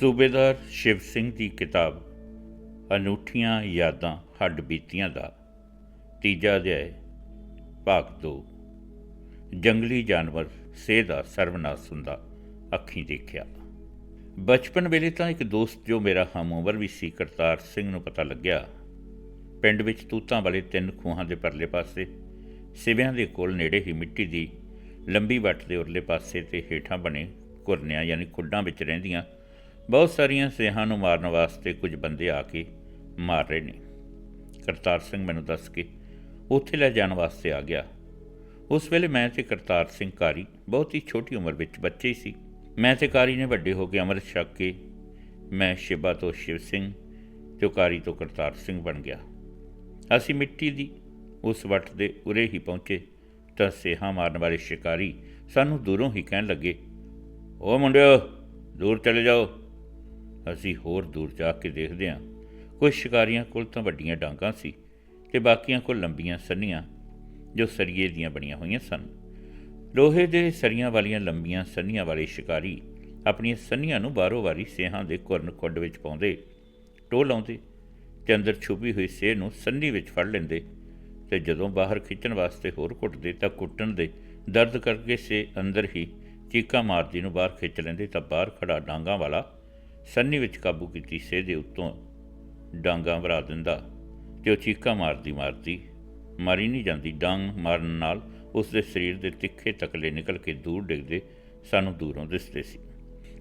ਸੂਬੇਦਾਰ ਸ਼ਿਵ ਸਿੰਘ ਦੀ ਕਿਤਾਬ, ਅਨੂਠੀਆਂ ਯਾਦਾਂ ਹੱਡ ਬੀਤੀਆਂ ਦਾ, ਤੀਜਾ ਅਧਿਆਇ, ਭਾਗ 2 ਜੰਗਲੀ ਜਾਨਵਰ ਸੇ ਦਾ ਸਰਵਨਾਸ਼ ਹੁੰਦਾ, ਅੱਖੀਂ ਦੇਖਿਆ। ਬਚਪਨ ਵੇਲੇ ਤਾਂ ਇੱਕ ਦੋਸਤ ਜੋ ਮੇਰਾ ਹਮ ਉਮਰ ਵੀ ਸੀ ਕਰਤਾਰ ਸਿੰਘ ਨੂੰ ਪਤਾ ਲੱਗਿਆ। ਪਿੰਡ ਵਿੱਚ ਤੂਤਾਂ ਵਾਲੇ ਤਿੰਨ ਖੂਹਾਂ ਦੇ ਪਰਲੇ ਪਾਸੇ, ਸਿਵਿਆਂ ਦੇ ਕੋਲ ਨੇੜੇ ਹੀ ਮਿੱਟੀ ਦੀ ਲੰਬੀ ਵੱਟ ਦੇ ਉਰਲੇ ਪਾਸੇ ਤੇ ਹੇਠਾਂ ਬਣੇ ਕੁਰਨਿਆਂ ਯਾਨੀ ਖੁੱਡਾਂ ਵਿੱਚ ਰਹਿੰਦੀਆਂ ਬਹੁਤ ਸਾਰੀਆਂ ਸਿਆਂ ਨੂੰ ਮਾਰਨ ਵਾਸਤੇ ਕੁਝ ਬੰਦੇ ਆ ਕੇ ਮਾਰ ਰਹੇ ਨੇ। ਕਰਤਾਰ ਸਿੰਘ ਮੈਨੂੰ ਦੱਸ ਕੇ ਉੱਥੇ ਲੈ ਜਾਣ ਵਾਸਤੇ ਆ ਗਿਆ। ਉਸ ਵੇਲੇ ਮੈਂ ਤੇ ਕਰਤਾਰ ਸਿੰਘ ਕਾਰੀ ਬਹੁਤ ਹੀ ਛੋਟੀ ਉਮਰ ਵਿੱਚ ਬੱਚੇ ਹੀ ਸੀ। ਮੈਂ ਤੇ ਕਾਰੀ ਨੇ ਵੱਡੇ ਹੋ ਕੇ ਅੰਮ੍ਰਿਤ ਛਕ ਕੇ ਮੈਂ ਸ਼ਿਬਾ ਤੋਂ ਸ਼ਿਵ ਸਿੰਘ ਤੇ ਕਾਰੀ ਤੋਂ ਕਰਤਾਰ ਸਿੰਘ ਬਣ ਗਿਆ। ਅਸੀਂ ਮਿੱਟੀ ਦੀ ਉਸ ਵੱਟ ਦੇ ਉਰੇ ਹੀ ਪਹੁੰਚੇ ਤਾਂ ਸੇਹਾ ਮਾਰਨ ਵਾਲੇ ਸ਼ਿਕਾਰੀ ਸਾਨੂੰ ਦੂਰੋਂ ਹੀ ਕਹਿਣ ਲੱਗੇ, ਓ ਮੁੰਡਿਓ, ਦੂਰ ਚਲੇ ਜਾਓ। ਅਸੀਂ ਹੋਰ ਦੂਰ ਜਾ ਕੇ ਦੇਖਦੇ ਹਾਂ। ਕੁਝ ਸ਼ਿਕਾਰੀਆਂ ਕੋਲ ਤਾਂ ਵੱਡੀਆਂ ਡਾਂਗਾਂ ਸੀ ਤੇ ਬਾਕੀਆਂ ਕੋਲ ਲੰਬੀਆਂ ਸੰਨੀਆਂ ਜੋ ਸਰੀਏ ਦੀਆਂ ਬਣੀਆਂ ਹੋਈਆਂ ਸਨ। ਲੋਹੇ ਦੇ ਸਰੀਆਂ ਵਾਲੀਆਂ ਲੰਬੀਆਂ ਸੰਨੀਆਂ ਵਾਲੇ ਸ਼ਿਕਾਰੀ ਆਪਣੀਆਂ ਸੰਨੀਆਂ ਨੂੰ ਬਾਰੋ ਵਾਰੀ ਸੇਹਾਂ ਦੇ ਕੁਰਨ ਕੁੱਡ ਵਿੱਚ ਪਾਉਂਦੇ, ਟੋਹ ਲਾਉਂਦੇ ਤੇ ਅੰਦਰ ਛੁਪੀ ਹੋਈ ਸੇਹ ਨੂੰ ਸੰਨੀ ਵਿੱਚ ਫੜ ਲੈਂਦੇ ਤੇ ਜਦੋਂ ਬਾਹਰ ਖਿੱਚਣ ਵਾਸਤੇ ਹੋਰ ਕੁੱਟਦੇ ਤਾਂ ਕੁੱਟਣ ਦੇ ਦਰਦ ਕਰਕੇ ਸੇ ਅੰਦਰ ਹੀ ਚੀਕਾਂ ਮਾਰਦੀ ਨੂੰ ਬਾਹਰ ਖਿੱਚ ਲੈਂਦੇ ਤਾਂ ਬਾਹਰ ਖੜਾ ਡਾਂਗਾ ਵਾਲਾ ਸੰਨੀ ਵਿੱਚ ਕਾਬੂ ਕੀਤੀ ਸੇ ਦੇ ਉੱਤੋਂ ਡਾਂਗਾ ਭਰਾ ਦਿੰਦਾ ਤੇ ਉਹ ਚੀਕਾਂ ਮਾਰਦੀ ਮਾਰਦੀ ਮਾਰੀ ਨਹੀਂ ਜਾਂਦੀ। ਡਾਂਗ ਮਾਰਨ ਨਾਲ ਉਸ ਦੇ ਸਰੀਰ ਦੇ ਤਿੱਖੇ ਤਕਲੇ ਨਿਕਲ ਕੇ ਦੂਰ ਡਿੱਗਦੇ ਸਾਨੂੰ ਦੂਰੋਂ ਦਿਸਦੇ ਸੀ।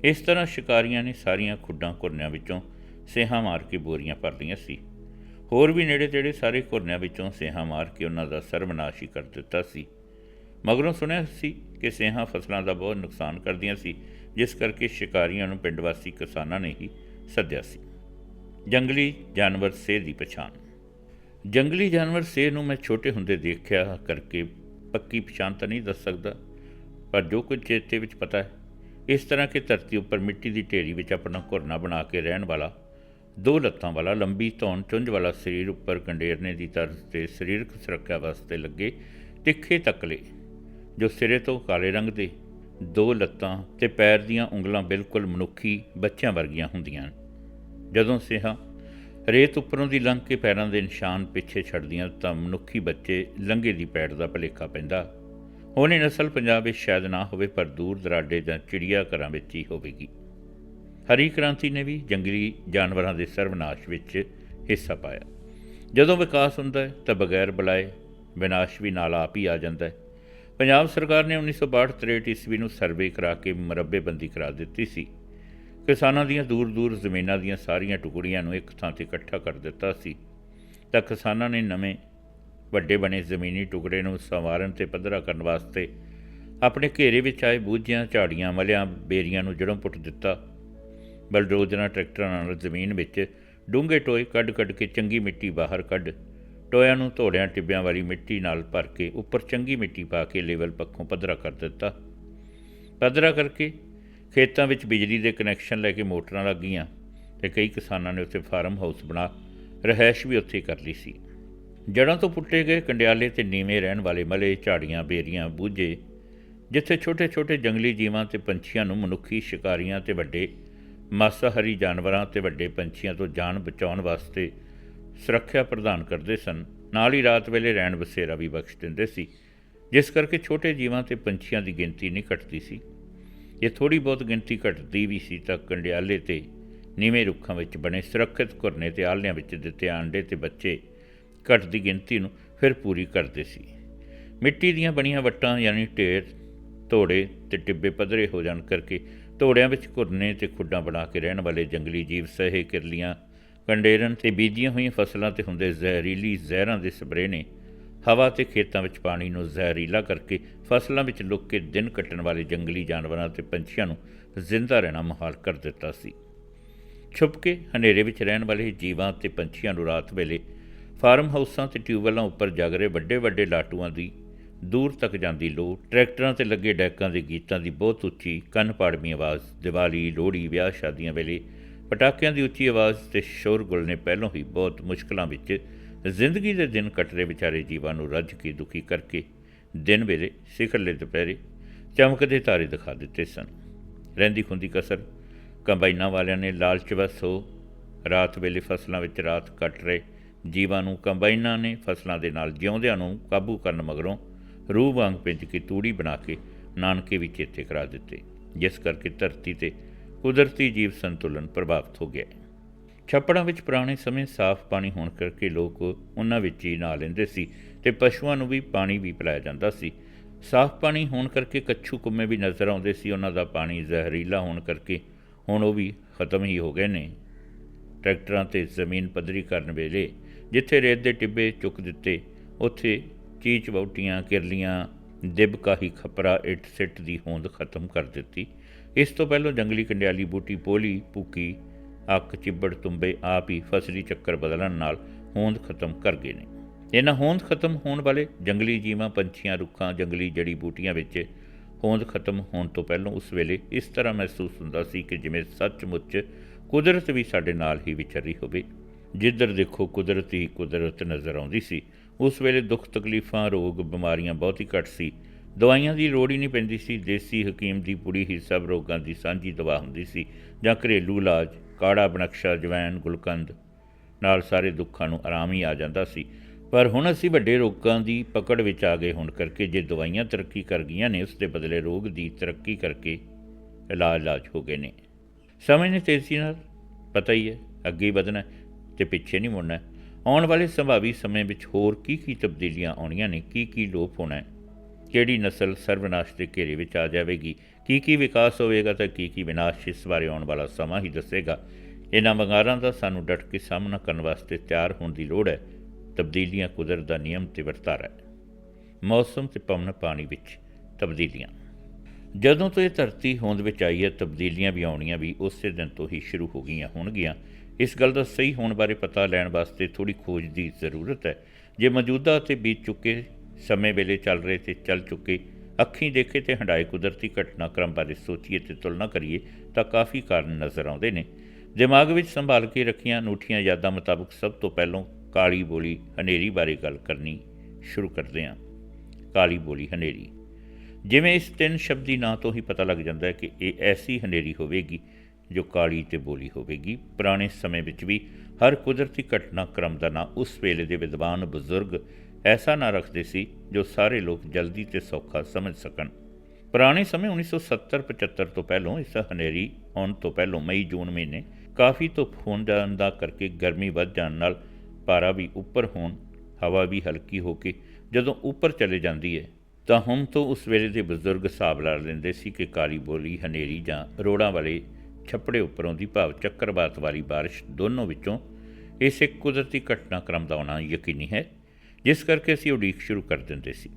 ਇਸ ਤਰ੍ਹਾਂ ਸ਼ਿਕਾਰੀਆਂ ਨੇ ਸਾਰੀਆਂ ਖੁੱਡਾਂ ਕੁਰਨਿਆਂ ਵਿੱਚੋਂ ਸੇਹਾਂ ਮਾਰ ਕੇ ਬੋਰੀਆਂ ਭਰ ਲਈਆਂ ਸੀ। ਹੋਰ ਵੀ ਨੇੜੇ ਤੇੜੇ ਸਾਰੇ ਕੁਰਨਿਆਂ ਵਿੱਚੋਂ ਸੇਹਾਂ ਮਾਰ ਕੇ ਉਹਨਾਂ ਦਾ ਸਰਵਨਾਸ਼ ਹੀ ਕਰ ਦਿੱਤਾ ਸੀ। ਮਗਰੋਂ ਸੁਣਿਆ ਸੀ ਕਿ ਸੇਹਾਂ ਫਸਲਾਂ ਦਾ ਬਹੁਤ ਨੁਕਸਾਨ ਕਰਦੀਆਂ ਸੀ। ਜਿਸ ਕਰਕੇ ਸ਼ਿਕਾਰੀਆਂ ਨੂੰ ਪਿੰਡ ਵਾਸੀ ਕਿਸਾਨਾਂ ਨੇ ਹੀ ਸੱਦਿਆ ਸੀ। ਜੰਗਲੀ ਜਾਨਵਰ ਸੇ ਦੀ ਪਛਾਣ। ਜੰਗਲੀ ਜਾਨਵਰ ਸੇ ਨੂੰ ਮੈਂ ਛੋਟੇ ਹੁੰਦੇ ਦੇਖਿਆ ਕਰਕੇ ਪੱਕੀ ਪਛਾਣ ਤਾਂ ਨਹੀਂ ਦੱਸ ਸਕਦਾ, ਪਰ ਜੋ ਕੁਝ ਚੇਤੇ ਵਿੱਚ ਪਤਾ ਹੈ, ਇਸ ਤਰ੍ਹਾਂ ਕਿ ਧਰਤੀ ਉੱਪਰ ਮਿੱਟੀ ਦੀ ਢੇਰੀ ਵਿੱਚ ਆਪਣਾ ਘੁਰਨਾ ਬਣਾ ਕੇ ਰਹਿਣ ਵਾਲਾ, ਦੋ ਲੱਤਾਂ ਵਾਲਾ, ਲੰਬੀ ਧੌਣ ਚੁੰਝ ਵਾਲਾ ਸਰੀਰ ਉੱਪਰ ਕੰਡੇਰਨੇ ਦੀ ਤਰਜ਼ ਤੇ ਸਰੀਰਕ ਸੁਰੱਖਿਆ ਵਾਸਤੇ ਲੱਗੇ ਤਿੱਖੇ ਤਕਲੇ, ਜੋ ਸਿਰੇ ਤੋਂ ਕਾਲੇ ਰੰਗ ਦੇ ਦੋ ਲੱਤਾਂ ਤੇ ਪੈਰ ਦੀਆਂ ਉਂਗਲਾਂ ਬਿਲਕੁਲ ਮਨੁੱਖੀ ਬੱਚਿਆਂ ਵਰਗੀਆਂ ਹੁੰਦੀਆਂ ਹਨ। ਜਦੋਂ ਸਿਹਾਂ ਰੇਤ ਉੱਪਰੋਂ ਦੀ ਲੰਘ ਕੇ ਪੈਰਾਂ ਦੇ ਨਿਸ਼ਾਨ ਪਿੱਛੇ ਛੱਡਦੀਆਂ ਤਾਂ ਮਨੁੱਖੀ ਬੱਚੇ ਲੰਘੇ ਦੀ ਪੈੜ ਦਾ ਭਲੇਖਾ ਪੈਂਦਾ। ਉਹਨੇ ਨਸਲ ਪੰਜਾਬ ਵਿੱਚ ਸ਼ਾਇਦ ਨਾ ਹੋਵੇ, ਪਰ ਦੂਰ ਦਰਾਡੇ ਜਾਂ ਚਿੜੀਆ ਘਰਾਂ ਵਿੱਚ ਹੀ ਹੋਵੇਗੀ। ਹਰੀ ਕ੍ਰਾਂਤੀ ਨੇ ਵੀ ਜੰਗਲੀ ਜਾਨਵਰਾਂ ਦੇ ਸਰਵਨਾਸ਼ ਵਿੱਚ ਹਿੱਸਾ ਪਾਇਆ। ਜਦੋਂ ਵਿਕਾਸ ਹੁੰਦਾ ਹੈ ਤਾਂ ਬਗੈਰ ਬੁਲਾਏ ਵਿਨਾਸ਼ ਵੀ ਨਾਲ ਆਪ ਹੀ ਆ ਜਾਂਦਾ ਹੈ। ਪੰਜਾਬ ਸਰਕਾਰ ਨੇ 1962-63 ਈਸਵੀ ਨੂੰ ਸਰਵੇ ਕਰਾ ਕੇ ਮਰੱਬੇਬੰਦੀ ਕਰਾ ਦਿੱਤੀ ਸੀ। ਕਿਸਾਨਾਂ ਦੀਆਂ ਦੂਰ-ਦੂਰ ਜ਼ਮੀਨਾਂ ਦੀਆਂ ਸਾਰੀਆਂ ਟੁਕੜੀਆਂ ਨੂੰ ਇੱਕ ਥਾਂ ਤੇ ਇਕੱਠਾ ਕਰ ਦਿੱਤਾ ਸੀ। ਤਾਂ ਕਿਸਾਨਾਂ ਨੇ ਨਵੇਂ ਵੱਡੇ ਬਣੇ ਜ਼ਮੀਨੀ ਟੁਕੜੇ ਨੂੰ ਸੰਵਾਰਨ ਤੇ ਪੱਧਰਾ ਕਰਨ ਵਾਸਤੇ ਆਪਣੇ ਘੇਰੇ ਵਿੱਚ ਆਏ ਬੂਝਿਆਂ, ਝਾੜੀਆਂ, ਮਲਿਆਂ, ਬੇਰੀਆਂ ਨੂੰ ਜੜੋਂ ਪੁੱਟ ਦਿੱਤਾ। ਬਲਡੋਜ਼ਰਾਂ ਟਰੈਕਟਰਾਂ ਨਾਲ ਜ਼ਮੀਨ ਵਿੱਚ ਡੂੰਘੇ ਟੋਏ ਕੱਢ-ਕੱਢ ਕੇ ਚੰਗੀ ਮਿੱਟੀ ਬਾਹਰ ਕੱਢ ਟੋਇਆ ਨੂੰ ਧੋਲਿਆਂ ਟਿੱਬਿਆਂ ਵਾਲੀ ਮਿੱਟੀ ਨਾਲ ਭਰ ਕੇ ਉੱਪਰ ਚੰਗੀ ਮਿੱਟੀ ਪਾ ਕੇ ਲੇਵਲ ਪੱਖੋਂ ਪੱਧਰਾ ਕਰ ਦਿੱਤਾ। ਪੱਧਰਾ ਕਰਕੇ ਖੇਤਾਂ ਵਿੱਚ ਬਿਜਲੀ ਦੇ ਕਨੈਕਸ਼ਨ ਲੈ ਕੇ ਮੋਟਰਾਂ ਲੱਗੀਆਂ ਤੇ ਕਈ ਕਿਸਾਨਾਂ ਨੇ ਉੱਥੇ ਫਾਰਮ ਹਾਊਸ ਬਣਾ ਰਹਿائش ਵੀ ਉੱਥੇ ਕਰ ਲਈ ਸੀ। ਜੜਾਂ ਤੋਂ ਪੁੱਟੇ ਗਏ ਕੰਡਿਆਲੇ ਤੇ ਨੀਵੇਂ ਰਹਿਣ ਵਾਲੇ ਮਲੇ, ਝਾੜੀਆਂ, ਬੇਰੀਆਂ, ਬੂਝੇ, ਜਿੱਥੇ ਛੋਟੇ-ਛੋਟੇ ਜੰਗਲੀ ਜੀਵਾਂ ਤੇ ਪੰਛੀਆਂ ਨੂੰ ਮਨੁੱਖੀ ਸ਼ਿਕਾਰੀਆਂ ਤੇ ਵੱਡੇ ਮਾਸਾਹਾਰੀ ਜਾਨਵਰਾਂ ਤੇ ਵੱਡੇ ਪੰਛੀਆਂ ਤੋਂ ਜਾਨ ਬਚਾਉਣ ਵਾਸਤੇ ਸੁਰੱਖਿਆ ਪ੍ਰਦਾਨ ਕਰਦੇ ਸਨ। ਨਾਲ ਹੀ ਰਾਤ ਵੇਲੇ ਰਹਿਣ ਬਸੇਰਾ ਵੀ ਬਖਸ਼ ਦਿੰਦੇ ਸੀ, ਜਿਸ ਕਰਕੇ ਛੋਟੇ ਜੀਵਾਂ ਤੇ ਪੰਛੀਆਂ ਦੀ ਗਿਣਤੀ ਨਹੀਂ ਘਟਦੀ ਸੀ। ਇਹ ਥੋੜੀ ਬਹੁਤ ਗਿਣਤੀ ਘਟਦੀ ਵੀ ਸੀ ਤਾਂ ਕੰਡਿਆਲੇ ਤੇ ਨੀਵੇਂ ਰੁੱਖਾਂ ਵਿੱਚ ਬਣੇ ਸੁਰੱਖਿਅਤ ਘੁਰਨੇ ਤੇ ਆਲਿਆਂ ਵਿੱਚ ਦਿੱਤੇ ਆਂਡੇ ਤੇ ਬੱਚੇ ਘਟਦੀ ਗਿਣਤੀ ਨੂੰ ਫਿਰ ਪੂਰੀ ਕਰਦੇ ਸੀ। ਮਿੱਟੀ ਦੀਆਂ ਬਣੀਆਂ ਵੱਟਾਂ ਯਾਨੀ ਢੇਰ, ਧੋੜੇ ਤੇ ਟਿੱਬੇ ਪੱਧਰੇ ਹੋ ਜਾਣ ਕਰਕੇ ਧੋੜਿਆਂ ਵਿੱਚ ਘੁਰਨੇ ਤੇ ਖੁੱਡਾਂ ਬਣਾ ਕੇ ਰਹਿਣ ਵਾਲੇ ਜੰਗਲੀ ਜੀਵ ਸਹੇ ਕਿਰਲੀਆਂ ਕੰਡੇਰਨ ਤੇ ਬੀਜੀਆਂ ਹੋਈਆਂ ਫਸਲਾਂ ਤੇ ਹੁੰਦੇ ਜ਼ਹਿਰੀਲੀ ਜ਼ਹਿਰਾਂ ਦੇ ਸਪਰੇਅ ਨੇ। ਹਵਾ ਤੇ ਖੇਤਾਂ ਵਿੱਚ ਪਾਣੀ ਨੂੰ ਜ਼ਹਿਰੀਲਾ ਕਰਕੇ ਫਸਲਾਂ ਵਿੱਚ ਲੁੱਕ ਕੇ ਦਿਨ ਕੱਟਣ ਵਾਲੇ ਜੰਗਲੀ ਜਾਨਵਰਾਂ ਤੇ ਪੰਛੀਆਂ ਨੂੰ ਜ਼ਿੰਦਾ ਰਹਿਣਾ ਮੁਹਾਲ ਕਰ ਦਿੱਤਾ ਸੀ। ਛੁਪ ਕੇ ਹਨੇਰੇ ਵਿੱਚ ਰਹਿਣ ਵਾਲੇ ਜੀਵਾਂ ਤੇ ਪੰਛੀਆਂ ਨੂੰ ਰਾਤ ਵੇਲੇ ਫਾਰਮ ਹਾਊਸਾਂ ਤੇ ਟਿਊਬਵੈੱਲਾਂ ਉੱਪਰ ਜਗ ਰਹੇ ਵੱਡੇ ਵੱਡੇ ਲਾਟੂਆਂ ਦੀ ਦੂਰ ਤੱਕ ਜਾਂਦੀ ਲੋ ਟਰੈਕਟਰਾਂ ਤੇ ਲੱਗੇ ਡੈਕਾਂ ਦੇ ਗੀਤਾਂ ਦੀ ਬਹੁਤ ਉੱਚੀ ਕੰਨ ਪਾੜਵੀਂ ਆਵਾਜ਼, ਦੀਵਾਲੀ, ਲੋਹੜੀ ਵਿਆਹ ਸ਼ਾਦੀਆਂ ਵੇਲੇ ਪਟਾਕਿਆਂ ਦੀ ਉੱਚੀ ਆਵਾਜ਼ ਤੇ ਸ਼ੋਰਗੁਲ ਨੇ ਪਹਿਲਾਂ ਹੀ ਬਹੁਤ ਮੁਸ਼ਕਲਾਂ ਵਿੱਚ ਜ਼ਿੰਦਗੀ ਦੇ ਦਿਨ ਕੱਟਦੇ ਵਿਚਾਰੇ ਜੀਵਾਂ ਨੂੰ ਰੱਜ ਕੇ ਦੁਖੀ ਕਰਕੇ ਦਿਨ ਵੇਲੇ ਸਿਖਰਲੇ ਦੁਪਹਿਰੇ ਚਮਕਦੇ ਤਾਰੇ ਦਿਖਾ ਦਿੱਤੇ ਸਨ। ਰਹਿੰਦੀ ਖੁੰਦੀ ਕਸਰ, ਕੰਬਾਈਨਾਂ ਵਾਲਿਆਂ ਨੇ ਲਾਲਚ ਵਸ ਹੋ ਰਾਤ ਵੇਲੇ ਫਸਲਾਂ ਵਿੱਚ ਰਾਤ ਕੱਟ ਰਹੇ ਜੀਵਾਂ ਨੂੰ ਕੰਬਾਈਨਾਂ ਨੇ ਫਸਲਾਂ ਦੇ ਨਾਲ ਜਿਉਂਦਿਆਂ ਨੂੰ ਕਾਬੂ ਕਰਨ ਮਗਰੋਂ ਰੂਹ ਵਾਂਗ ਪਿੰਜ ਕੇ ਤੂੜੀ ਬਣਾ ਕੇ ਨਾਨਕੇ ਵੀ ਚੇਤੇ ਕਰਾ ਦਿੱਤੇ, ਜਿਸ ਕਰਕੇ ਧਰਤੀ ਤੇ ਕੁਦਰਤੀ ਜੀਵ ਸੰਤੁਲਨ ਪ੍ਰਭਾਵਿਤ ਹੋ ਗਿਆ ਛੱਪੜਾਂ ਵਿੱਚ ਪੁਰਾਣੇ ਸਮੇਂ ਸਾਫ਼ ਪਾਣੀ ਹੋਣ ਕਰਕੇ ਲੋਕ ਉਹਨਾਂ ਵਿੱਚ ਹੀ ਨਹਾ ਲੈਂਦੇ ਸੀ ਤੇ ਪਸ਼ੂਆਂ ਨੂੰ ਵੀ ਪਾਣੀ ਵੀ ਪਿਲਾਇਆ ਜਾਂਦਾ ਸੀ। ਸਾਫ਼ ਪਾਣੀ ਹੋਣ ਕਰਕੇ ਕੱਛੂ ਕੁੰਮੇ ਵੀ ਨਜ਼ਰ ਆਉਂਦੇ ਸੀ, ਉਹਨਾਂ ਦਾ ਪਾਣੀ ਜ਼ਹਿਰੀਲਾ ਹੋਣ ਕਰਕੇ ਹੁਣ ਉਹ ਵੀ ਖਤਮ ਹੀ ਹੋ ਗਏ ਨੇ। ਟਰੈਕਟਰਾਂ ਤੇ ਜ਼ਮੀਨ ਪੱਧਰੀ ਕਰਨ ਵੇਲੇ ਜਿੱਥੇ ਰੇਤ ਦੇ ਟਿੱਬੇ ਚੁੱਕ ਦਿੱਤੇ, ਉੱਥੇ ਚੀਚ ਵਹੁਟੀਆਂ ਕਿਰਲੀਆਂ ਦਿਬਕਾਹੀ ਖਪਰਾ ਇੱਟ ਸਿੱਟ ਦੀ ਹੋਂਦ ਖਤਮ ਕਰ ਦਿੱਤੀ। ਇਸ ਤੋਂ ਪਹਿਲਾਂ ਜੰਗਲੀ ਕੰਡਿਆਲੀ ਬੂਟੀ ਪੋਲੀ ਪੂਕੀ ਅੱਕ ਚਿੱਬੜ ਤੁੰਬੇ ਆਪ ਹੀ ਫਸਲੀ ਚੱਕਰ ਬਦਲਣ ਨਾਲ ਹੋਂਦ ਖਤਮ ਕਰ ਗਏ ਨੇ। ਇਹਨਾਂ ਹੋਂਦ ਖਤਮ ਹੋਣ ਵਾਲੇ ਜੰਗਲੀ ਜੀਵਾਂ, ਪੰਛੀਆਂ, ਰੁੱਖਾਂ, ਜੰਗਲੀ ਜੜੀ ਬੂਟੀਆਂ ਵਿੱਚ ਹੋਂਦ ਖਤਮ ਹੋਣ ਤੋਂ ਪਹਿਲਾਂ ਉਸ ਵੇਲੇ ਇਸ ਤਰ੍ਹਾਂ ਮਹਿਸੂਸ ਹੁੰਦਾ ਸੀ ਕਿ ਜਿਵੇਂ ਸੱਚਮੁੱਚ ਕੁਦਰਤ ਵੀ ਸਾਡੇ ਨਾਲ ਹੀ ਵਿਚਰ ਰਹੀ ਹੋਵੇ। ਜਿੱਧਰ ਦੇਖੋ ਕੁਦਰਤ ਹੀ ਕੁਦਰਤ ਨਜ਼ਰ ਆਉਂਦੀ ਸੀ, ਉਸ ਵੇਲੇ ਦੁੱਖ ਤਕਲੀਫਾਂ, ਰੋਗ, ਬਿਮਾਰੀਆਂ ਬਹੁਤ ਹੀ ਘੱਟ ਸੀ। ਦਵਾਈਆਂ ਦੀ ਲੋੜ ਹੀ ਨਹੀਂ ਪੈਂਦੀ ਸੀ, ਦੇਸੀ ਹਕੀਮ ਦੀ ਪੁੜੀ ਹੀ ਸਭ ਰੋਗਾਂ ਦੀ ਸਾਂਝੀ ਦਵਾ ਹੁੰਦੀ ਸੀ, ਜਾਂ ਘਰੇਲੂ ਇਲਾਜ, ਕਾੜਾ, ਬਨਕਸ਼ਾ ਜਵੈਨ ਗੁਲਕੰਦ ਨਾਲ ਸਾਰੇ ਦੁੱਖਾਂ ਨੂੰ ਆਰਾਮ ਹੀ ਆ ਜਾਂਦਾ ਸੀ। ਪਰ ਹੁਣ ਅਸੀਂ ਵੱਡੇ ਰੋਗਾਂ ਦੀ ਪਕੜ ਵਿੱਚ ਆ ਗਏ ਹੋਣ ਕਰਕੇ ਜੇ ਦਵਾਈਆਂ ਤਰੱਕੀ ਕਰ ਗਈਆਂ ਨੇ ਉਸ ਦੇ ਬਦਲੇ ਰੋਗ ਦੀ ਤਰੱਕੀ ਕਰਕੇ ਇਲਾਜ ਇਲਾਜ ਹੋ ਗਏ ਨੇ। ਸਮੇਂ ਨੇ ਤੇਜ਼ੀ ਨਾਲ ਪਤਾ ਹੀ ਹੈ, ਅੱਗੇ ਵਧਣਾ ਹੈ ਤੇ ਪਿੱਛੇ ਨਹੀਂ ਮੁੜਨਾ ਆਉਣ ਵਾਲੇ ਸੰਭਾਵੀ ਸਮੇਂ ਵਿੱਚ ਹੋਰ ਕੀ ਕੀ ਤਬਦੀਲੀਆਂ ਆਉਣੀਆਂ ਨੇ ਕੀ ਕੀ ਲੋਪ ਹੋਣਾ ਹੈ? ਕਿਹੜੀ ਨਸਲ ਸਰਵਨਾਸ਼ ਦੇ ਘੇਰੇ ਵਿੱਚ ਆ ਜਾਵੇਗੀ? ਕੀ ਕੀ ਵਿਕਾਸ ਹੋਵੇਗਾ ਤਾਂ ਕੀ ਕੀ ਵਿਨਾਸ਼ ਇਸ ਬਾਰੇ ਆਉਣ ਵਾਲਾ ਸਮਾਂ ਹੀ ਦੱਸੇਗਾ। ਇਹਨਾਂ ਵੰਗਾਰਾਂ ਦਾ ਸਾਨੂੰ ਡਟ ਕੇ ਸਾਹਮਣਾ ਕਰਨ ਵਾਸਤੇ ਤਿਆਰ ਹੋਣ ਦੀ ਲੋੜ ਹੈ। ਤਬਦੀਲੀਆਂ ਕੁਦਰਤ ਦਾ ਨਿਯਮ ਤੇ ਵਰਤਾਰਾ ਹੈ। ਮੌਸਮ ਤੇ ਪਵਨ ਪਾਣੀ ਵਿੱਚ ਤਬਦੀਲੀਆਂ। ਜਦੋਂ ਤੋਂ ਇਹ ਧਰਤੀ ਹੋਂਦ ਵਿੱਚ ਆਈ ਹੈ, ਤਬਦੀਲੀਆਂ ਵੀ ਆਉਣੀਆਂ ਵੀ ਉਸੇ ਦਿਨ ਤੋਂ ਹੀ ਸ਼ੁਰੂ ਹੋ ਗਈਆਂ ਹੋਣਗੀਆਂ। ਇਸ ਗੱਲ ਦਾ ਸਹੀ ਹੋਣ ਬਾਰੇ ਪਤਾ ਲੈਣ ਵਾਸਤੇ ਥੋੜੀ ਖੋਜ ਦੀ ਜ਼ਰੂਰਤ ਹੈ। ਜੇ ਮੌਜੂਦਾ ਅਤੇ ਬੀਤ ਚੁੱਕੇ ਸਮੇਂ ਵੇਲੇ ਚੱਲ ਰਹੇ ਤੇ ਚੱਲ ਚੁੱਕੇ ਅੱਖੀਂ ਦੇਖੇ ਤੇ ਹੰਡਾਏ ਕੁਦਰਤੀ ਘਟਨਾਕ੍ਰਮ ਬਾਰੇ ਸੋਚੀਏ ਤੇ ਤੁਲਨਾ ਕਰੀਏ ਤਾਂ ਕਾਫੀ ਕਾਰਨ ਨਜ਼ਰ ਆਉਂਦੇ ਨੇ। ਦਿਮਾਗ ਵਿੱਚ ਸੰਭਾਲ ਕੇ ਰੱਖੀਆਂ ਅਨੂਠੀਆਂ ਯਾਦਾਂ ਮੁਤਾਬਕ ਸਭ ਤੋਂ ਪਹਿਲਾਂ ਕਾਲੀ ਬੋਲੀ ਹਨੇਰੀ ਬਾਰੇ ਗੱਲ ਕਰਨੀ ਸ਼ੁਰੂ ਕਰਦੇ ਹਾਂ। ਕਾਲੀ ਬੋਲੀ ਹਨੇਰੀ। ਜਿਵੇਂ ਇਸ ਤਿੰਨ ਸ਼ਬਦੀ ਨਾਂ ਤੋਂ ਹੀ ਪਤਾ ਲੱਗ ਜਾਂਦਾ ਹੈ ਕਿ ਇਹ ਐਸੀ ਹਨੇਰੀ ਹੋਵੇਗੀ ਜੋ ਕਾਲੀ ਤੇ ਬੋਲੀ ਹੋਵੇਗੀ। ਪੁਰਾਣੇ ਸਮੇਂ ਵਿੱਚ ਵੀ ਹਰ ਕੁਦਰਤੀ ਘਟਨਾ ਕ੍ਰਮ ਦਾ ਨਾਂ ਉਸ ਵੇਲੇ ਦੇ ਵਿਦਵਾਨ ਬਜ਼ੁਰਗ ਐਸਾ ਨਾ ਰੱਖਦੇ ਸੀ ਜੋ ਸਾਰੇ ਲੋਕ ਜਲਦੀ ਤੇ ਸੌਖਾ ਸਮਝ ਸਕਣ। ਪੁਰਾਣੇ ਸਮੇਂ 1970-75 ਤੋਂ ਪਹਿਲਾਂ ਇਸ ਹਨੇਰੀ ਆਉਣ ਤੋਂ ਪਹਿਲਾਂ ਮਈ, ਜੂਨ ਮਹੀਨੇ ਕਾਫੀ ਧੁੱਪ ਹੋਣ ਜਾਣ ਦਾ ਕਰਕੇ ਗਰਮੀ ਵੱਧ ਜਾਣ ਨਾਲ ਪਾਰਾ ਵੀ ਉੱਪਰ ਹੋਣ, ਹਵਾ ਵੀ ਹਲਕੀ ਹੋ ਕੇ ਜਦੋਂ ਉੱਪਰ ਚਲੇ ਜਾਂਦੀ ਹੈ, ਤਾਂ ਹੁਣ ਤੋਂ ਉਸ ਵੇਲੇ ਦੇ ਬਜ਼ੁਰਗ ਹਿਸਾਬ ਲਾ ਲੈਂਦੇ ਸੀ ਕਿ ਕਾਲੀ ਬੋਲੀ ਹਨੇਰੀ ਜਾਂ ਰੋੜਾਂ ਵਾਲੇ ਛੱਪੜੇ ਉੱਪਰੋਂ ਦੀ ਭਾਵ ਚੱਕਰਵਾਤ ਵਾਲੀ ਬਾਰਿਸ਼ ਦੋਨੋਂ ਵਿੱਚੋਂ ਇਸ ਇੱਕ ਕੁਦਰਤੀ ਘਟਨਾਕ੍ਰਮ ਦਾ ਆਉਣਾ ਯਕੀਨੀ ਹੈ। ਜਿਸ ਕਰਕੇ ਅਸੀਂ ਉਡੀਕ ਸ਼ੁਰੂ ਕਰ ਦਿੰਦੇ ਸੀ।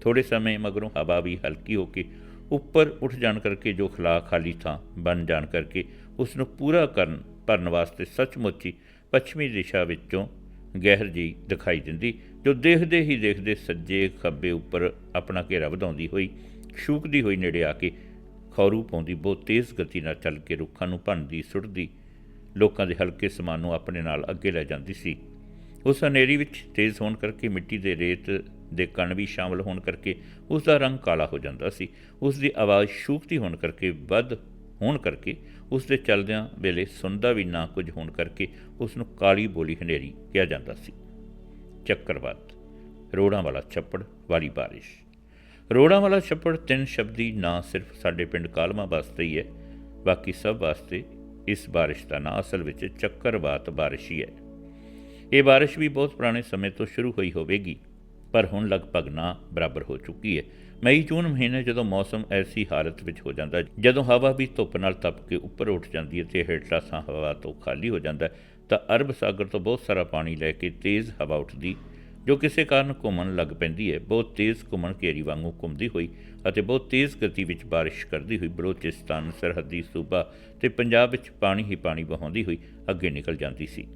ਥੋੜੇ ਸਮੇਂ ਮਗਰੋਂ ਹਵਾ ਵੀ ਹਲਕੀ ਹੋ ਕੇ ਉੱਪਰ ਉੱਠ ਜਾਣ ਕਰਕੇ ਜੋ ਖਲਾ ਖਾਲੀ ਥਾਂ ਬਣ ਜਾਣ ਕਰਕੇ ਉਸ ਨੂੰ ਪੂਰਾ ਕਰਨ, ਭਰਨ ਵਾਸਤੇ ਸੱਚਮੁੱਚ ਹੀ ਪੱਛਮੀ ਦਿਸ਼ਾ ਵਿੱਚੋਂ ਗਹਿਰ ਜੀ ਦਿਖਾਈ ਦਿੰਦੀ, ਜੋ ਦੇਖਦੇ ਹੀ ਦੇਖਦੇ ਸੱਜੇ ਖੱਬੇ ਉੱਪਰ ਆਪਣਾ ਘੇਰਾ ਵਧਾਉਂਦੀ ਹੋਈ ਸ਼ੂਕਦੀ ਹੋਈ ਨੇੜੇ ਆ ਕੇ ਖੌਰੂ ਪਾਉਂਦੀ, ਬਹੁਤ ਤੇਜ਼ ਗਤੀ ਨਾਲ ਚੱਲ ਕੇ ਰੁੱਖਾਂ ਨੂੰ ਭੰਨਦੀ, ਸੁੱਟਦੀ, ਲੋਕਾਂ ਦੇ ਹਲਕੇ ਸਮਾਨ ਨੂੰ ਆਪਣੇ ਨਾਲ ਅੱਗੇ ਲੈ ਜਾਂਦੀ ਸੀ। ਉਸ ਹਨੇਰੀ ਵਿੱਚ ਤੇਜ਼ ਹੋਣ ਕਰਕੇ ਮਿੱਟੀ ਦੇ ਰੇਤ ਦੇ ਕਣ ਵੀ ਸ਼ਾਮਲ ਹੋਣ ਕਰਕੇ ਉਸ ਦਾ ਰੰਗ ਕਾਲਾ ਹੋ ਜਾਂਦਾ ਸੀ। ਉਸ ਦੀ ਆਵਾਜ਼ ਸ਼ੂਕਤੀ ਹੋਣ ਕਰਕੇ, ਵੱਧ ਹੋਣ ਕਰਕੇ, ਉਸ ਦੇ ਚੱਲਦਿਆਂ ਵੇਲੇ ਸੁਣਦਾ ਵੀ ਨਾ ਕੁਝ ਹੋਣ ਕਰਕੇ ਉਸ ਨੂੰ ਕਾਲੀ ਬੋਲੀ ਹਨੇਰੀ ਕਿਹਾ ਜਾਂਦਾ ਸੀ। ਚੱਕਰਵਾਤ, ਰੋੜਾਂ ਵਾਲਾ ਛੱਪੜ, ਵਾਲੀ ਬਾਰਿਸ਼। ਰੋੜਾਂ ਵਾਲਾ ਛੱਪੜ ਤਿੰਨ ਸ਼ਬਦੀ ਨਾ ਸਿਰਫ ਸਾਡੇ ਪਿੰਡ ਕਾਲਮਾ ਵਾਸਤੇ ਹੀ ਹੈ, ਬਾਕੀ ਸਭ ਵਾਸਤੇ ਇਸ ਬਾਰਿਸ਼ ਦਾ ਨਾਂ ਅਸਲ ਵਿੱਚ ਚੱਕਰਵਾਤ ਬਾਰਿਸ਼ ਹੀ ਹੈ। ਇਹ ਬਾਰਿਸ਼ ਵੀ ਬਹੁਤ ਪੁਰਾਣੇ ਸਮੇਂ ਤੋਂ ਸ਼ੁਰੂ ਹੋਈ ਹੋਵੇਗੀ, ਪਰ ਹੁਣ ਲਗਭਗ ਨਾ ਬਰਾਬਰ ਹੋ ਚੁੱਕੀ ਹੈ। ਮਈ ਜੂਨ ਮਹੀਨੇ ਜਦੋਂ ਮੌਸਮ ਐਸੀ ਹਾਲਤ ਵਿੱਚ ਹੋ ਜਾਂਦਾ ਜਦੋਂ ਹਵਾ ਵੀ ਧੁੱਪ ਨਾਲ ਤਪ ਕੇ ਉੱਪਰ ਉੱਠ ਜਾਂਦੀ ਹੈ ਤੇ ਹੇਠਲਾ ਸਾਹ ਹਵਾ ਤੋਂ ਖਾਲੀ ਹੋ ਜਾਂਦਾ ਤਾਂ ਅਰਬ ਸਾਗਰ ਤੋਂ ਬਹੁਤ ਸਾਰਾ ਪਾਣੀ ਲੈ ਕੇ ਤੇਜ਼ ਹਵਾ ਉੱਠਦੀ, ਜੋ ਕਿਸੇ ਕਾਰਨ ਘੁੰਮਣ ਲੱਗ ਪੈਂਦੀ ਹੈ। ਬਹੁਤ ਤੇਜ਼ ਘੁੰਮਣ ਘੇਰੀ ਵਾਂਗੂ ਘੁੰਮਦੀ ਹੋਈ ਅਤੇ ਬਹੁਤ ਤੇਜ਼ ਗਤੀ ਵਿੱਚ ਬਾਰਿਸ਼ ਕਰਦੀ ਹੋਈ ਬਲੋਚਿਸਤਾਨ, ਸਰਹੱਦੀ, ਸੂਬਾ ਤੇ ਪੰਜਾਬ ਵਿੱਚ ਪਾਣੀ ਹੀ ਪਾਣੀ ਵਹਾਉਂਦੀ ਹੋਈ ਅੱਗੇ ਨਿਕਲ ਜਾਂਦੀ ਸੀ।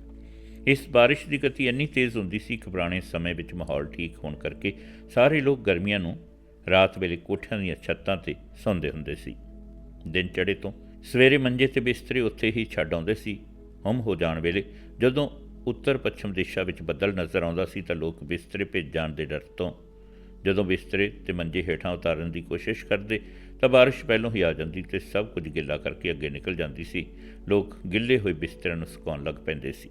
ਇਸ ਬਾਰਿਸ਼ ਦੀ ਗਤੀ ਇੰਨੀ ਤੇਜ਼ ਹੁੰਦੀ ਸੀ ਕਿ ਪੁਰਾਣੇ ਸਮੇਂ ਵਿੱਚ ਮਾਹੌਲ ਠੀਕ ਹੋਣ ਕਰਕੇ ਸਾਰੇ ਲੋਕ ਗਰਮੀਆਂ ਨੂੰ ਰਾਤ ਵੇਲੇ ਕੋਠਿਆਂ ਦੀਆਂ ਛੱਤਾਂ ਤੇ ਸੌਂਦੇ ਹੁੰਦੇ ਸੀ। ਦਿਨ ਚੜ੍ਹੇ ਤੋਂ ਸਵੇਰੇ ਮੰਜੇ ਤੇ ਬਿਸਤਰੇ ਉੱਥੇ ਹੀ ਛੱਡ ਆਉਂਦੇ ਸੀ। ਹਮ ਹੋ ਜਾਣ ਵੇਲੇ ਜਦੋਂ ਉੱਤਰ ਪੱਛਮ ਦਿਸ਼ਾ ਵਿੱਚ ਬੱਦਲ ਨਜ਼ਰ ਆਉਂਦਾ ਸੀ ਤਾਂ ਲੋਕ ਬਿਸਤਰੇ ਭੇਜ ਜਾਣ ਦੇ ਡਰ ਤੋਂ ਜਦੋਂ ਬਿਸਤਰੇ ਤੇ ਮੰਜੇ ਹੇਠਾਂ ਉਤਾਰਨ ਦੀ ਕੋਸ਼ਿਸ਼ ਕਰਦੇ ਤਾਂ ਬਾਰਿਸ਼ ਪਹਿਲੋਂ ਹੀ ਆ ਜਾਂਦੀ ਤੇ ਸਭ ਕੁਝ ਗਿੱਲਾ ਕਰਕੇ ਅੱਗੇ ਨਿਕਲ ਜਾਂਦੀ ਸੀ। ਲੋਕ ਗਿੱਲੇ ਹੋਏ ਬਿਸਤਰਿਆਂ ਨੂੰ ਸੁਕਾਉਣ ਲੱਗ ਪੈਂਦੇ ਸੀ।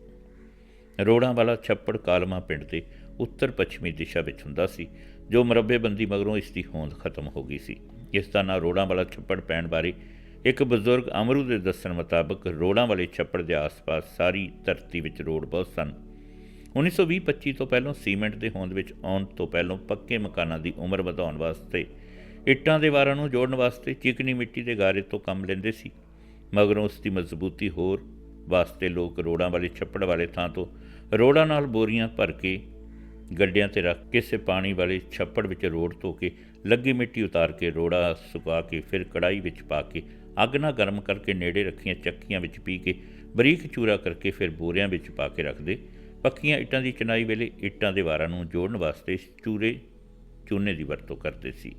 ਰੋੜਾਂ ਵਾਲਾ ਛੱਪੜ ਕਾਲਮਾ ਪਿੰਡ ਦੇ ਉੱਤਰ ਪੱਛਮੀ ਦਿਸ਼ਾ ਵਿੱਚ ਹੁੰਦਾ ਸੀ, ਜੋ ਮਰੱਬੇਬੰਦੀ ਮਗਰੋਂ ਇਸ ਦੀ ਹੋਂਦ ਖਤਮ ਹੋ ਗਈ ਸੀ। ਇਸ ਦਾ ਨਾਂ ਰੋੜਾਂ ਵਾਲਾ ਛੱਪੜ ਪੈਣ ਬਾਰੇ ਇੱਕ ਬਜ਼ੁਰਗ ਅਮਰੂ ਦੇ ਦੱਸਣ ਮੁਤਾਬਕ ਰੋੜਾਂ ਵਾਲੇ ਛੱਪੜ ਦੇ ਆਸ-ਪਾਸ ਸਾਰੀ ਧਰਤੀ ਵਿੱਚ ਰੋਡ ਬਹੁਤ ਸਨ। 1920-25 ਤੋਂ ਪਹਿਲਾਂ ਸੀਮੈਂਟ ਦੇ ਹੋਂਦ ਵਿੱਚ ਆਉਣ ਤੋਂ ਪਹਿਲਾਂ ਪੱਕੇ ਮਕਾਨਾਂ ਦੀ ਉਮਰ ਵਧਾਉਣ ਵਾਸਤੇ ਇੱਟਾਂ ਦੇ ਵਾਰਾਂ ਨੂੰ ਜੋੜਨ ਵਾਸਤੇ ਚਿਕਨੀ ਮਿੱਟੀ ਦੇ ਗਾਰੇ ਤੋਂ ਕੰਮ ਲੈਂਦੇ ਸੀ, ਮਗਰੋਂ ਉਸ ਦੀ ਮਜ਼ਬੂਤੀ ਹੋਰ ਵਾਸਤੇ ਲੋਕ ਰੋੜਾਂ ਵਾਲੇ, ਛੱਪੜ ਵਾਲੇ ਥਾਂ ਤੋਂ ਰੋੜਾਂ ਨਾਲ ਬੋਰੀਆਂ ਭਰ ਕੇ ਗੱਡਿਆਂ ਤੇ ਰੱਖ ਕਿਸੇ ਪਾਣੀ ਵਾਲੇ ਛੱਪੜ ਵਿੱਚ ਰੋੜ ਧੋ ਕੇ, ਲੱਗੀ ਮਿੱਟੀ ਉਤਾਰ ਕੇ, ਰੋੜਾ ਸੁਕਾ ਕੇ, ਫਿਰ ਕੜਾਈ ਵਿੱਚ ਪਾ ਕੇ, ਅੱਗ ਨਾਲ ਗਰਮ ਕਰਕੇ ਨੇੜੇ ਰੱਖੀਆਂ ਚੱਕੀਆਂ ਵਿੱਚ ਪੀ ਕੇ, ਬਰੀਕ ਚੂਰਾ ਕਰਕੇ ਫਿਰ ਬੋਰਿਆਂ ਵਿੱਚ ਪਾ ਕੇ ਰੱਖਦੇ। ਪੱਕੀਆਂ ਇੱਟਾਂ ਦੀ ਚਨਾਈ ਵੇਲੇ ਇੱਟਾਂ ਦੇ ਵਾਰਾਂ ਨੂੰ ਜੋੜਨ ਵਾਸਤੇ ਚੂਰੇ ਚੂਨੇ ਦੀ ਵਰਤੋਂ ਕਰਦੇ ਸੀ।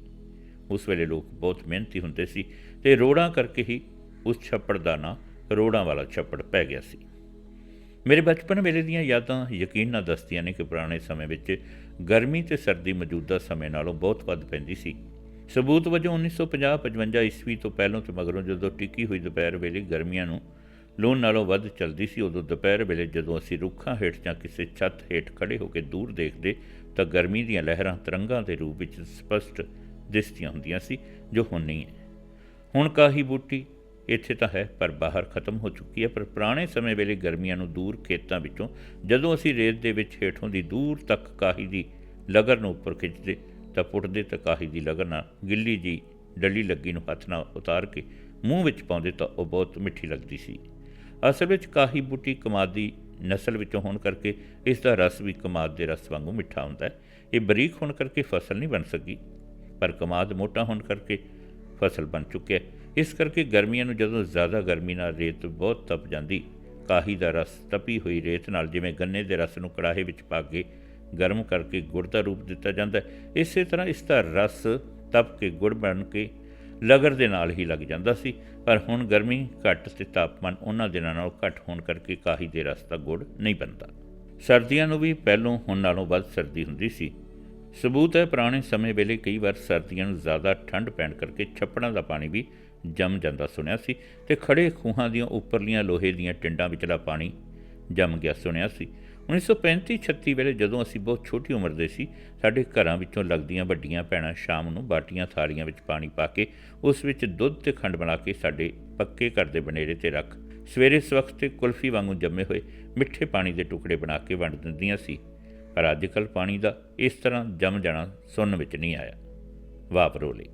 ਉਸ ਵੇਲੇ ਲੋਕ ਬਹੁਤ ਮਿਹਨਤੀ ਹੁੰਦੇ ਸੀ ਤੇ ਰੋੜਾਂ ਕਰਕੇ ਹੀ ਉਸ ਛੱਪੜ ਦਾ ਨਾਂ ਰੋੜਾਂ ਵਾਲਾ ਛੱਪੜ ਪੈ ਗਿਆ ਸੀ। ਮੇਰੇ ਬਚਪਨ ਵੇਲੇ ਦੀਆਂ ਯਾਦਾਂ ਯਕੀਨ ਨਾਲ ਦੱਸਦੀਆਂ ਨੇ ਕਿ ਪੁਰਾਣੇ ਸਮੇਂ ਵਿੱਚ ਗਰਮੀ ਤੇ ਸਰਦੀ ਮੌਜੂਦਾ ਸਮੇਂ ਨਾਲੋਂ ਬਹੁਤ ਵੱਧ ਪੈਂਦੀ ਸੀ। ਸਬੂਤ ਵਜੋਂ 1950-55 ਈਸਵੀ ਤੋਂ ਪਹਿਲਾਂ ਤੇ ਮਗਰੋਂ ਜਦੋਂ ਟਿੱਕੀ ਹੋਈ ਦੁਪਹਿਰ ਵੇਲੇ ਗਰਮੀਆਂ ਨੂੰ ਲੂਣ ਨਾਲੋਂ ਵੱਧ ਚੱਲਦੀ ਸੀ, ਉਦੋਂ ਦੁਪਹਿਰ ਵੇਲੇ ਜਦੋਂ ਅਸੀਂ ਰੁੱਖਾਂ ਹੇਠ ਜਾਂ ਕਿਸੇ ਛੱਤ ਹੇਠ ਖੜੇ ਹੋ ਕੇ ਦੂਰ ਦੇਖਦੇ ਤਾਂ ਗਰਮੀ ਦੀਆਂ ਲਹਿਰਾਂ ਤਰੰਗਾਂ ਦੇ ਰੂਪ ਵਿੱਚ ਸਪਸ਼ਟ ਦਿਸਦੀਆਂ ਹੁੰਦੀਆਂ ਸੀ, ਜੋ ਹੁਣ ਨਹੀਂ ਹੈ। ਹੁਣ ਕਾਹੀ ਬੂਟੀ ਇੱਥੇ ਤਾਂ ਹੈ, ਪਰ ਬਾਹਰ ਖਤਮ ਹੋ ਚੁੱਕੀ ਹੈ। ਪਰ ਪੁਰਾਣੇ ਸਮੇਂ ਵੇਲੇ ਗਰਮੀਆਂ ਨੂੰ ਦੂਰ ਖੇਤਾਂ ਵਿੱਚੋਂ, ਜਦੋਂ ਅਸੀਂ ਰੇਤ ਦੇ ਵਿੱਚ ਹੇਠੋਂ ਦੀ ਦੂਰ ਤੱਕ ਕਾਹੀ ਦੀ ਲਗਰ ਨੂੰ ਉੱਪਰ ਖਿੱਚਦੇ, ਤਾਂ ਪੁੱਟਦੇ ਤਾਂ ਕਾਹੀ ਦੀ ਲਗਰ ਨਾਲ ਗਿੱਲੀ ਜੀ ਡੱਲੀ ਲੱਗੀ ਨੂੰ ਹੱਥ ਨਾਲ ਉਤਾਰ ਕੇ ਮੂੰਹ ਵਿੱਚ ਪਾਉਂਦੇ ਤਾਂ ਉਹ ਬਹੁਤ ਮਿੱਠੀ ਲੱਗਦੀ ਸੀ। ਅਸਲ ਵਿੱਚ ਕਾਹੀ ਬੂਟੀ ਕਮਾਦੀ ਨਸਲ ਵਿੱਚੋਂ ਹੋਣ ਕਰਕੇ ਇਸ ਦਾ ਰਸ ਵੀ ਕਮਾਦ ਦੇ ਰਸ ਵਾਂਗੂ ਮਿੱਠਾ ਹੁੰਦਾ ਹੈ। ਇਹ ਬਰੀਕ ਹੋਣ ਕਰਕੇ ਫਸਲ ਨਹੀਂ ਬਣ ਸਕੀ, ਪਰ ਕਮਾਦ ਮੋਟਾ ਹੋਣ ਕਰਕੇ ਫਸਲ ਬਣ ਚੁੱਕਿਆ ਹੈ। ਇਸ ਕਰਕੇ ਗਰਮੀਆਂ ਨੂੰ ਜਦੋਂ ਜ਼ਿਆਦਾ ਗਰਮੀ ਨਾਲ ਰੇਤ ਬਹੁਤ ਤਪ ਜਾਂਦੀ, ਕਾਹੀ ਦਾ ਰਸ ਤਪੀ ਹੋਈ ਰੇਤ ਨਾਲ, ਜਿਵੇਂ ਗੰਨੇ ਦੇ ਰਸ ਨੂੰ ਕੜਾਹੇ ਵਿੱਚ ਪਾ ਕੇ ਗਰਮ ਕਰਕੇ ਗੁੜ ਦਾ ਰੂਪ ਦਿੱਤਾ ਜਾਂਦਾ ਹੈ, ਇਸੇ ਤਰ੍ਹਾਂ ਇਸ ਦਾ ਰਸ ਤਪ ਕੇ ਗੁੜ ਬਣ ਕੇ ਲਗਰ ਦੇ ਨਾਲ ਹੀ ਲੱਗ ਜਾਂਦਾ ਸੀ, ਪਰ ਹੁਣ ਗਰਮੀ ਘੱਟ ਤੇ ਤਾਪਮਾਨ ਉਹਨਾਂ ਦਿਨਾਂ ਨਾਲੋਂ ਘੱਟ ਹੋਣ ਕਰਕੇ ਕਾਹੀ ਦੇ ਰਸ ਦਾ ਗੁੜ ਨਹੀਂ ਬਣਦਾ। ਸਰਦੀਆਂ ਨੂੰ ਵੀ ਪਹਿਲੋਂ ਹੁਣ ਨਾਲੋਂ ਵੱਧ ਸਰਦੀ ਹੁੰਦੀ ਸੀ। ਸਬੂਤ ਹੈ, ਪੁਰਾਣੇ ਸਮੇਂ ਵੇਲੇ ਕਈ ਵਾਰ ਸਰਦੀਆਂ ਨੂੰ ਜ਼ਿਆਦਾ ਠੰਡ ਪੈਣ ਕਰਕੇ ਛੱਪੜਾਂ ਦਾ ਪਾਣੀ ਵੀ ਜੰਮ ਜਾਂਦਾ ਸੁਣਿਆ ਸੀ ਤੇ ਖੜੇ ਖੂਹਾਂ ਦੀਆਂ ਉੱਪਰਲੀਆਂ ਲੋਹੇ ਦੀਆਂ ਟਿੰਡਾਂ ਵਿਚਲਾ ਪਾਣੀ ਜੰਮ ਗਿਆ ਸੁਣਿਆ ਸੀ। 1935-36 ਵੇਲੇ ਜਦੋਂ ਅਸੀਂ ਬਹੁਤ ਛੋਟੀ ਉਮਰ ਦੇ ਸੀ, ਸਾਡੇ ਘਰਾਂ ਵਿੱਚੋਂ ਲੱਗਦੀਆਂ ਵੱਡੀਆਂ ਭੈਣਾਂ ਸ਼ਾਮ ਨੂੰ ਬਾਟੀਆਂ ਥਾਲੀਆਂ ਵਿੱਚ ਪਾਣੀ ਪਾ ਕੇ ਉਸ ਵਿੱਚ ਦੁੱਧ ਤੇ ਖੰਡ ਬਣਾ ਕੇ ਸਾਡੇ ਪੱਕੇ ਘਰ ਦੇ ਬਨੇਰੇ ਤੇ ਰੱਖ, ਸਵੇਰੇ ਸਵਖਤ ਤੇ ਕੁਲਫੀ ਵਾਂਗੂ ਜੰਮੇ ਹੋਏ ਮਿੱਠੇ ਪਾਣੀ ਦੇ ਟੁਕੜੇ ਬਣਾ ਕੇ ਵੰਡ ਦਿੰਦੀਆਂ ਸੀ। ਪਰ ਅੱਜ ਕੱਲ੍ਹ ਪਾਣੀ ਦਾ ਇਸ ਤਰ੍ਹਾਂ ਜੰਮ ਜਾਣਾ ਸੁਣਨ ਵਿੱਚ ਨਹੀਂ ਆਇਆ। ਵਾਪਰੋ ਵਾਪਰੋਲੇ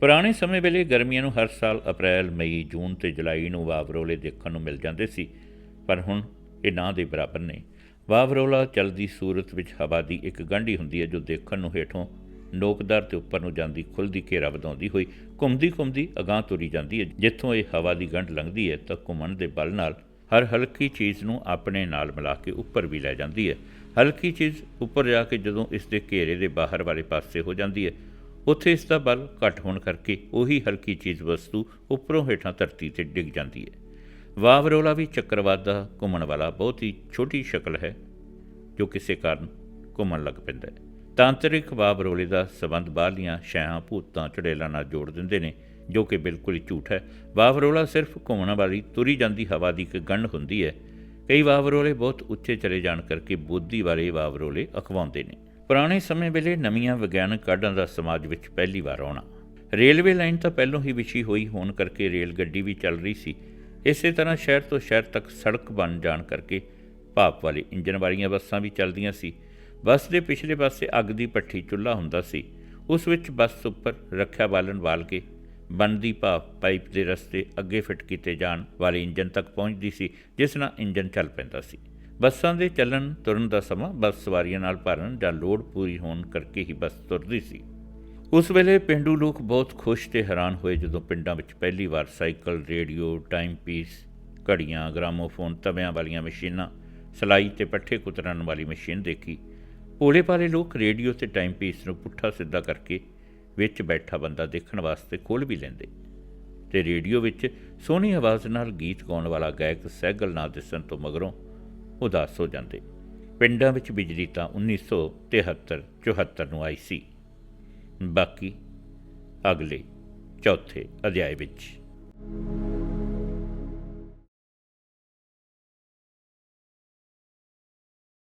ਪੁਰਾਣੇ ਸਮੇਂ ਵੇਲੇ ਗਰਮੀਆਂ ਨੂੰ ਹਰ ਸਾਲ ਅਪ੍ਰੈਲ, ਮਈ, ਜੂਨ ਤੇ ਜੁਲਾਈ ਨੂੰ ਵਾਵਰੋਲੇ ਦੇਖਣ ਨੂੰ ਮਿਲ ਜਾਂਦੇ ਸੀ, ਪਰ ਹੁਣ ਇਹ ਨਾਂ ਦੇ ਬਰਾਬਰ ਨੇ। ਵਾਵਰੋਲਾ ਚਲਦੀ ਸੂਰਤ ਵਿੱਚ ਹਵਾ ਦੀ ਇੱਕ ਗੰਢੀ ਹੁੰਦੀ ਹੈ ਜੋ ਦੇਖਣ ਨੂੰ ਹੇਠੋਂ ਨੋਕਦਾਰ ਤੇ ਉੱਪਰ ਨੂੰ ਜਾਂਦੀ ਖੁੱਲਦੀ ਘੇਰਾ ਵਧਾਉਂਦੀ ਹੋਈ ਘੁੰਮਦੀ ਘੁੰਮਦੀ ਅਗਾਂਹ ਤੁਰੀ ਜਾਂਦੀ ਹੈ। ਜਿੱਥੋਂ ਇਹ ਹਵਾ ਦੀ ਗੰਢ ਲੰਘਦੀ ਹੈ, ਤਾਂ ਘੁੰਮਣ ਦੇ ਬਲ ਨਾਲ ਹਰ ਹਲਕੀ ਚੀਜ਼ ਨੂੰ ਆਪਣੇ ਨਾਲ ਮਿਲਾ ਕੇ ਉੱਪਰ ਵੀ ਲੈ ਜਾਂਦੀ ਹੈ। ਹਲਕੀ ਚੀਜ਼ ਉੱਪਰ ਜਾ ਕੇ ਜਦੋਂ ਇਸ ਦੇ ਘੇਰੇ ਦੇ ਬਾਹਰ ਵਾਲੇ ਪਾਸੇ ਹੋ ਜਾਂਦੀ ਹੈ ਉੱਥੇ ਇਸ ਦਾ ਬਲ ਘੱਟ ਹੋਣ ਕਰਕੇ ਉਹੀ ਹਲਕੀ ਚੀਜ਼ ਵਸਤੂ ਉੱਪਰੋਂ ਹੇਠਾਂ ਧਰਤੀ ਤੇ ਡਿੱਗ ਜਾਂਦੀ ਹੈ। ਵਾਵਰੋਲਾ ਵੀ ਚੱਕਰਵਾਤ ਦਾ ਘੁੰਮਣ ਵਾਲਾ ਬਹੁਤ ਹੀ ਛੋਟੀ ਸ਼ਕਲ ਹੈ, ਜੋ ਕਿਸੇ ਕਾਰਨ ਘੁੰਮਣ ਲੱਗ ਪੈਂਦਾ ਹੈ। ਤਾਂਤਰਿਕ ਵਾਵਰੋਲੇ ਦਾ ਸਬੰਧ ਬਾਹਲੀਆਂ ਸ਼ੈਆਂ ਭੂਤਾਂ, ਚੜੇਲਾਂ ਨਾਲ ਜੋੜ ਦਿੰਦੇ ਨੇ, ਜੋ ਕਿ ਬਿਲਕੁਲ ਹੀ ਝੂਠ ਹੈ। ਵਾਵਰੋਲਾ ਸਿਰਫ ਘੁੰਮਣ ਵਾਲੀ ਤੁਰੀ ਜਾਂਦੀ ਹਵਾ ਦੀ ਇੱਕ ਗੰਢ ਹੁੰਦੀ ਹੈ। ਕਈ ਵਾਵਰੋਲੇ ਬਹੁਤ ਉੱਚੇ ਚਲੇ ਜਾਣ ਕਰਕੇ ਬੋਧੀ ਵਾਲੇ ਵਾਵਰੋਲੇ ਅਖਵਾਉਂਦੇ ਨੇ। ਪੁਰਾਣੇ ਸਮੇਂ ਵੇਲੇ ਨਵੀਆਂ ਵਿਗਿਆਨਕ ਕਾਢਾਂ ਦਾ ਸਮਾਜ ਵਿੱਚ ਪਹਿਲੀ ਵਾਰ ਆਉਣਾ। ਰੇਲਵੇ ਲਾਈਨ ਤਾਂ ਪਹਿਲਾਂ ਹੀ ਵਿਛੀ ਹੋਈ ਹੋਣ ਕਰਕੇ ਰੇਲ ਗੱਡੀ ਵੀ ਚੱਲ ਰਹੀ ਸੀ। ਇਸੇ ਤਰ੍ਹਾਂ ਸ਼ਹਿਰ ਤੋਂ ਸ਼ਹਿਰ ਤੱਕ ਸੜਕ ਬਣ ਜਾਣ ਕਰਕੇ ਭਾਪ ਵਾਲੇ ਇੰਜਨ ਵਾਲੀਆਂ ਬੱਸਾਂ ਵੀ ਚੱਲਦੀਆਂ ਸੀ। ਬੱਸ ਦੇ ਪਿਛਲੇ ਪਾਸੇ ਅੱਗ ਦੀ ਪੱਠੀ ਚੁੱਲ੍ਹਾ ਹੁੰਦਾ ਸੀ। ਉਸ ਵਿੱਚ ਬੱਸ ਉੱਪਰ ਰੱਖਿਆ ਬਾਲਣ ਬਾਲ ਕੇ ਬਣਦੀ ਭਾਪ ਪਾਈਪ ਦੇ ਰਸਤੇ ਅੱਗੇ ਫਿੱਟ ਕੀਤੇ ਜਾਣ ਵਾਲੇ ਇੰਜਨ ਤੱਕ ਪਹੁੰਚਦੀ ਸੀ, ਜਿਸ ਨਾਲ ਇੰਜਨ ਚੱਲ ਪੈਂਦਾ ਸੀ। ਬੱਸਾਂ ਦੇ ਚੱਲਣ ਤੁਰਨ ਦਾ ਸਮਾਂ ਬੱਸ ਸਵਾਰੀਆਂ ਨਾਲ ਭਰਨ ਜਾਂ ਲੋਡ ਪੂਰੀ ਹੋਣ ਕਰਕੇ ਹੀ ਬੱਸ ਤੁਰਦੀ ਸੀ। ਉਸ ਵੇਲੇ ਪਿੰਡੂ ਲੋਕ ਬਹੁਤ ਖੁਸ਼ ਤੇ ਹੈਰਾਨ ਹੋਏ ਜਦੋਂ ਪਿੰਡਾਂ ਵਿੱਚ ਪਹਿਲੀ ਵਾਰ ਸਾਈਕਲ, ਰੇਡੀਓ ਟਾਈਮ ਪੀਸ ਘੜੀਆਂ, ਗ੍ਰਾਮੋਫੋਨ, ਤਵਿਆਂ ਵਾਲੀਆਂ ਮਸ਼ੀਨਾਂ, ਸਲਾਈ ਤੇ ਪੱਠੇ ਕੁਤਰਨ ਵਾਲੀ ਮਸ਼ੀਨ ਦੇਖੀ। ਭੋਲੇ ਭਾਲੇ ਲੋਕ ਰੇਡੀਓ ਤੇ ਟਾਈਮ ਪੀਸ ਨੂੰ ਪੁੱਠਾ ਸਿੱਧਾ ਕਰਕੇ ਵਿੱਚ ਬੈਠਾ ਬੰਦਾ ਦੇਖਣ ਵਾਸਤੇ ਖੋਲ ਵੀ ਲੈਂਦੇ। ਤੇ ਰੇਡੀਓ ਵਿੱਚ ਸੋਹਣੀ ਆਵਾਜ਼ ਨਾਲ ਗੀਤ ਗਾਉਣ ਵਾਲਾ ਗਾਇਕ ਸਹਿਗਲ ਨਾ ਦਿਸਣ ਤੋਂ ਮਗਰੋਂ ਉਦਾਸ ਹੋ ਜਾਂਦੇ। ਪਿੰਡਾਂ ਵਿੱਚ ਬਿਜਲੀ ਤਾਂ 1973 74 ਨੂੰ ਆਈ ਸੀ। ਬਾਕੀ ਅਗਲੇ ਚੌਥੇ ਅਧਿਆਇ ਵਿੱਚ।